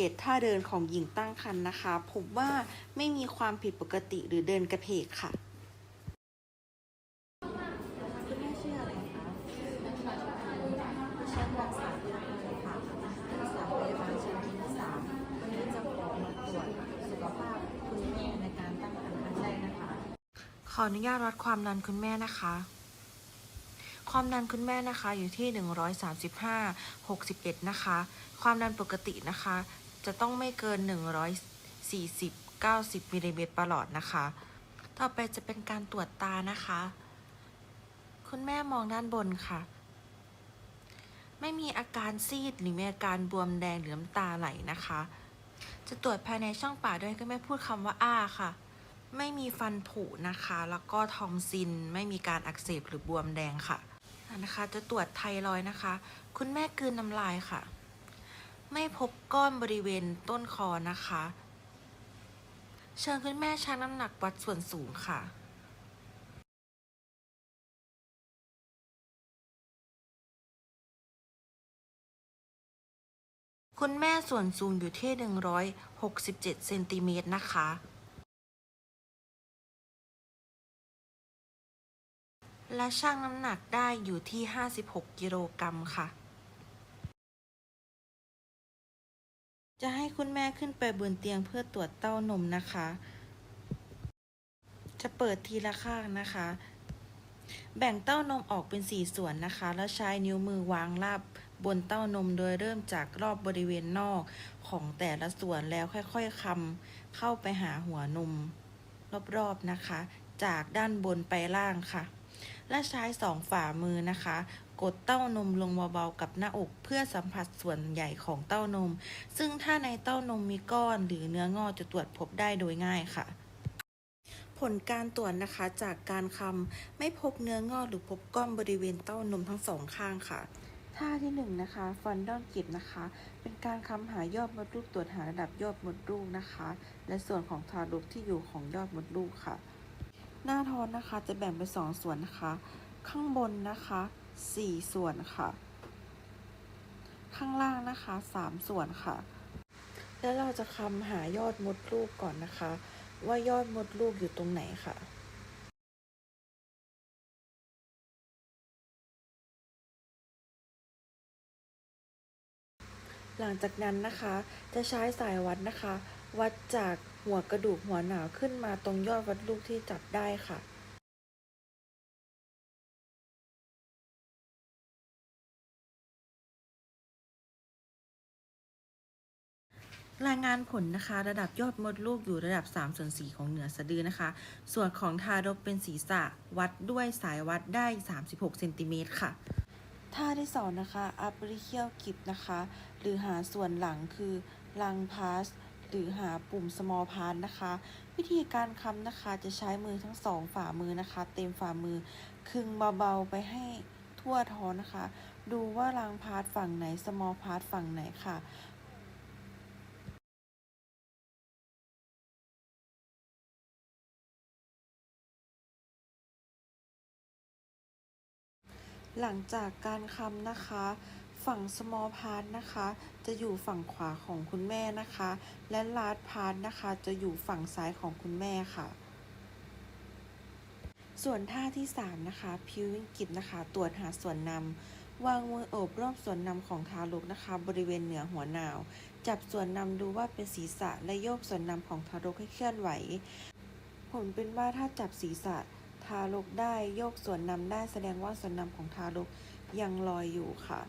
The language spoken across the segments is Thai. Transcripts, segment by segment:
เกตท่าเดินของหญิงตั้งครรภ์นะคะ พบว่าไม่มีความผิดปกติหรือเดินกระเพกค่ะคุณแม่ชื่ออะไรคะชื่อนักศึกษาชั้นรักษาที่เลยค่ะรักษาพยาบาลชั้นที่สามวันนี้จะขอมาตรวจสุขภาพคุณแม่ในการตั้งครรภ์ครั้งแรกนะคะขออนุญาตวัดความดันคุณแม่นะคะความดันคุณแม่นะคะอยู่ที่ 135 61 นะคะ ความดันปกตินะคะ จะต้องไม่เกิน 140 90มิลลิเมตรประหลอดนะคะ ต่อไปจะเป็นการตรวจตานะคะ คุณแม่มองด้านบนค่ะ ไม่มีอาการซีดหรือมีอาการบวมแดงหรือน้ำตาไหลนะคะ จะตรวจภายในช่องปากด้วยคุณแม่พูดคำว่าอ้าค่ะ ไม่มีฟันผุนะคะ แล้วก็ทอมซินไม่มีการอักเสบหรือบวมแดงค่ะนะคะ จะตรวจไทรอยนะคะ คุณแม่กืนน้ำลายค่ะ ไม่พบก้อนบริเวณต้นคอนะคะ เชิญคุณแม่ชั่งน้ำหนักวัดส่วนสูงค่ะคุณแม่ส่วนสูงอยู่ที่ 167 เซนติเมตรนะคะ และชั่งน้ำหนักได้อยู่ที่ 56 กิโลกรัมค่ะ จะให้คุณแม่ขึ้นไปบนเตียงเพื่อตรวจเต้านมนะคะ จะเปิดทีละข้างนะคะ แบ่งเต้านมออกเป็นสี่ส่วนนะคะ แล้วใช้นิ้วมือวางราบบนเต้านมโดยเริ่มจากรอบบริเวณนอกของแต่ละส่วนแล้วค่อยๆคำเข้าไปหาหัวนม รอบๆนะคะ จากด้านบนไปล่างค่ะ และใช้สองฝ่ามือนะคะ กดเต้านมลงเบาๆกับหน้าอกเพื่อสัมผัสส่วนใหญ่ของเต้านม ซึ่งถ้าในเต้านมมีก้อนหรือเนื้องอกจะตรวจพบได้โดยง่ายค่ะผลการตรวจนะคะจากการคำไม่พบเนื้องอกหรือพบก้อนบริเวณเต้านมทั้งสองข้างค่ะ ท่าที่หนึ่งนะคะฟันด้อนกิบนะคะ เป็นการคำหายอดมดลูกตรวจหาระดับยอดมดลูกนะคะ และส่วนของทารกที่อยู่ของยอดมดลูกค่ะ หน้าท้องนะคะจะแบ่งเป็นสองส่วนนะคะ ข้างบนนะคะสี่ส่วนค่ะ ข้างล่างนะคะสามส่วนค่ะ แล้วเราจะคำหายอดมดลูกก่อนนะคะ ว่ายอดมดลูกอยู่ตรงไหนค่ะหลังจากนั้นนะคะจะใช้สายวัดนะคะ วัดจาก หัวกระดูกหัวหนาวขึ้นมาตรงยอดวัดลูกที่จับได้ค่ะรายงานผลนะคะ ระดับยอดมดลูกอยู่ระดับ3ส่วน4ของเหนือสะดือนะคะ ส่วนของทารกเป็นศีรษะวัดด้วยสายวัดได้ 36เซนติเมตรค่ะท่าที่สองนะคะ upper brachial grip นะคะ หรือหาส่วนหลังคือ lung pass หรือหาปุ่ม small pass นะคะ วิธีการคำนะคะจะใช้มือทั้งสองฝ่ามือนะคะ เต็มฝ่ามือคึงเบาๆไปให้ทั่วท้องนะคะ ดูว่า lung pass ฝั่งไหน small pass ฝั่งไหนค่ะหลังจากการคำนะคะ ฝั่ง small part นะคะ จะอยู่ฝั่งขวาของคุณแม่นะคะ และ large part นะคะจะอยู่ฝั่งซ้ายของคุณแม่ค่ะ ส่วนท่าที่ 3 นะคะ พิววิงกิตนะคะ ตรวจหาส่วนนำวางมือโอบรอบส่วนนำของทารกนะคะ บริเวณเหนือหัวหนาว จับส่วนนำดูว่าเป็นศีรษะและโยกส่วนนำของทารกให้เคลื่อนไหว ผลเป็นว่าถ้าจับศีรษะทารกได้โยกส่วนนำได้แสดงว่าส่วนนำของทารกยังลอยอยู่ค่ะ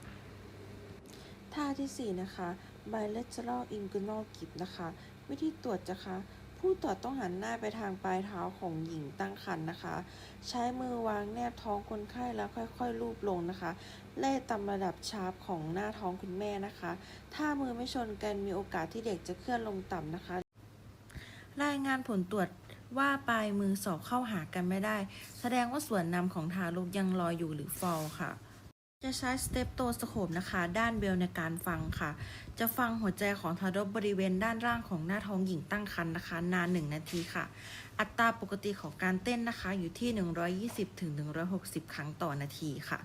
ท่าทีสี่ 4 นะคะ bilateral inguinal grip นะคะ วิธีตรวจนะคะ ผู้ตรวจต้องหันหน้าไปทางปลายเท้าของหญิงตั้งครรภ์นะคะ ใช้มือวางแนบท้องคนไข้แล้วค่อยๆลูบลงนะคะ ไล่ตามระดับชาร์ปของหน้าท้องคุณแม่นะคะ ถ้ามือไม่ชนกันมีโอกาสที่เด็กจะเคลื่อนลงต่ำนะคะ รายงานผลตรวจว่าปลายมือสอบเข้าหากันไม่ได้ แสดงว่าส่วนนำของทารกยังลอยอยู่หรือฟอลค่ะ จะใช้สเตปโตสโคปนะคะ ด้านเบลในการฟังค่ะ จะฟังหัวใจของทารกบริเวณด้านล่างของหน้าท้องหญิงตั้งครรภ์นะคะ นาน 1 นาทีค่ะ อัตราปกติของการเต้นนะคะอยู่ที่ 120-160 ครั้งต่อนาทีค่ะ